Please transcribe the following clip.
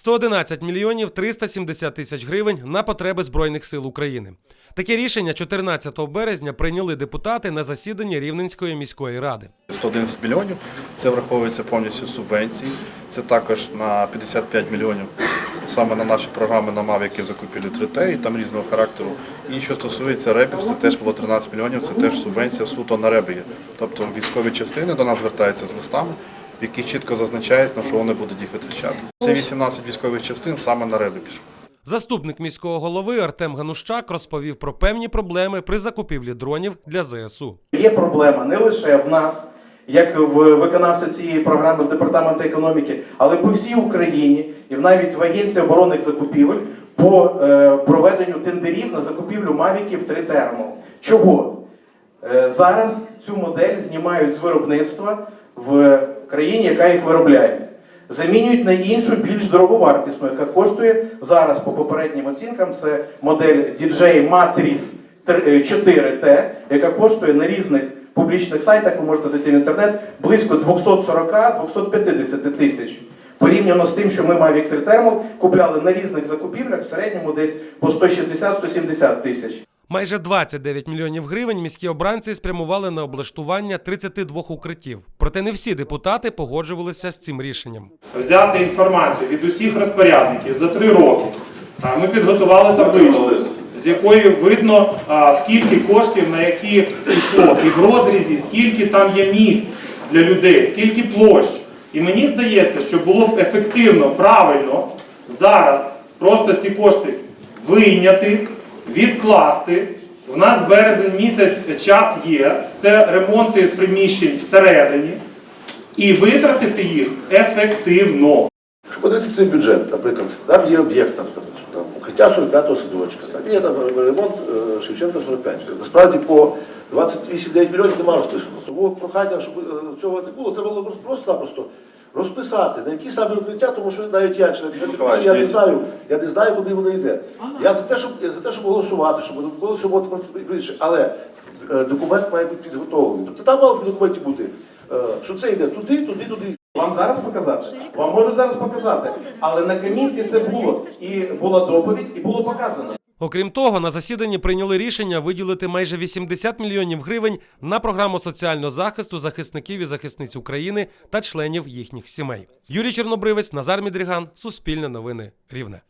111 мільйонів 370 тисяч гривень на потреби Збройних сил України. Таке рішення 14 березня прийняли депутати на засіданні Рівненської міської ради. 111 мільйонів. Це враховується повністю субвенції. Це також на 55 мільйонів саме на наші програми на МАВ, які закупили 3Т і там різного характеру. І що стосується ребів, це теж було 13 мільйонів, це теж субвенція суто на реби. Тобто військові частини до нас звертаються з листами, в яких чітко зазначають, на що вони будуть їх витрачати. Це 18 військових частин саме на реби пішло. Заступник міського голови Артем Ганущак розповів про певні проблеми при закупівлі дронів для ЗСУ. Є проблема не лише в нас, як в виконавця цієї програми в департаменті економіки, але по всій Україні і навіть в Агенції оборонних закупівель по е, проведенню тендерів на закупівлю мавіків 3 Thermal. Чого? Е, зараз цю модель знімають з виробництва в країні, яка їх виробляє. Замінюють на іншу більш дороговартісну, яка коштує зараз по попереднім оцінкам. Це модель DJI Matrix 4T, яка коштує на різних публічних сайтах, ви можете зайти в інтернет, близько 240-250 тисяч. Порівняно з тим, що ми Mavic 3 Thermal купляли на різних закупівлях в середньому десь по 160-170 тисяч. Майже 29 мільйонів гривень міські обранці спрямували на облаштування 32 укриттів. Проте не всі депутати погоджувалися з цим рішенням. взяти інформацію від усіх розпорядників за три роки. Ми підготували табличку, з якої видно, скільки коштів на які пішло, і в розрізі, скільки там є місць для людей, скільки площ. І мені здається, що було б ефективно, правильно зараз просто ці кошти вийняти, відкласти. У нас березень місяць час є, це ремонти приміщень всередині і витратити їх ефективно. Якщо подивитися цей бюджет, наприклад, там є об'єкт, там, там, там укриття 45-го садочка, там є там ремонт е, Шевченка 45. Насправді по 28-9 мільйонів немає розписано. Тому прохання, щоб е, цього не було, треба було просто-напросто розписати, на які саме укриття, тому що навіть я член комісії, я не знаю, я не знаю, куди воно йде. Я за те, щоб я за те, щоб голосувати, щоб голосувати інше, але е, документ має бути підготовлений. Тобто там мали б документі бути, е, що це йде туди, туди, туди. Вам зараз показати? Вам можуть зараз показати. Але на комісії це було. І була доповідь, і було показано. Окрім того, на засіданні прийняли рішення виділити майже 80 мільйонів гривень на програму соціального захисту захисників і захисниць України та членів їхніх сімей. Юрій Чорнобривець, Назар Мідріган, Суспільне новини, Рівне.